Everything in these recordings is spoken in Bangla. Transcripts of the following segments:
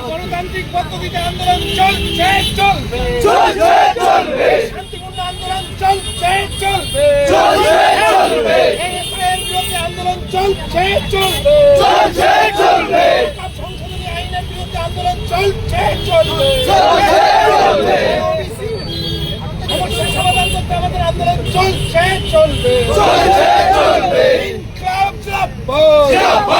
গণতান্ত্রিক পদ্ধতিতে আন্দোলন চলছে চলবে চলছে চলবে শান্তিপূর্ণ আন্দোলন চলছে চলবে চলছে চলবে বিরুদ্ধে আন্দোলন চলছে চলবে চলছে চলবে সংশোধনী আইনের বিরুদ্ধে আন্দোলন চলছে চলবে চলছে চলবে সমস্যা সমাধান করতে আমাদের আন্দোলন চলছে চলবে চলছে চলবে ইনকলাব জিন্দাবাদ।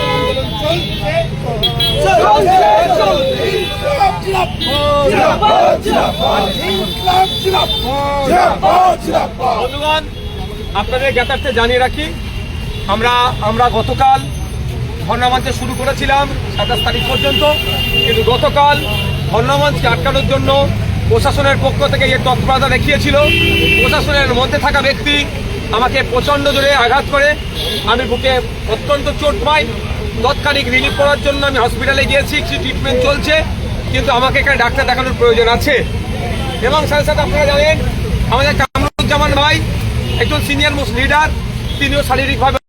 আপনাদের জ্ঞাতার্থে জানিয়ে রাখি, আমরা আমরা গতকাল ধর্ণামঞ্চে শুরু করেছিলাম সাতাশ তারিখ পর্যন্ত, কিন্তু গতকাল ধর্ণামঞ্চকে আটকানোর জন্য প্রশাসনের পক্ষ থেকে যে তৎপরতা দেখিয়েছিল, প্রশাসনের মধ্যে থাকা ব্যক্তি আমাকে প্রচণ্ড জোরে আঘাত করে, আমি বুকে অত্যন্ত চোট পাই। তৎক্ষণিক রিলিফ করার জন্য আমি হসপিটালে গিয়েছি, কিছু ট্রিটমেন্ট চলছে, কিন্তু আমাকে এখানে ডাক্তার দেখানোর প্রয়োজন আছে। এবং সাথে সাথে আপনারা জানেন, আমাদের কামরুজ্জামান ভাই, একজন সিনিয়র মোস্ট লিডার তিনিও শারীরিকভাবে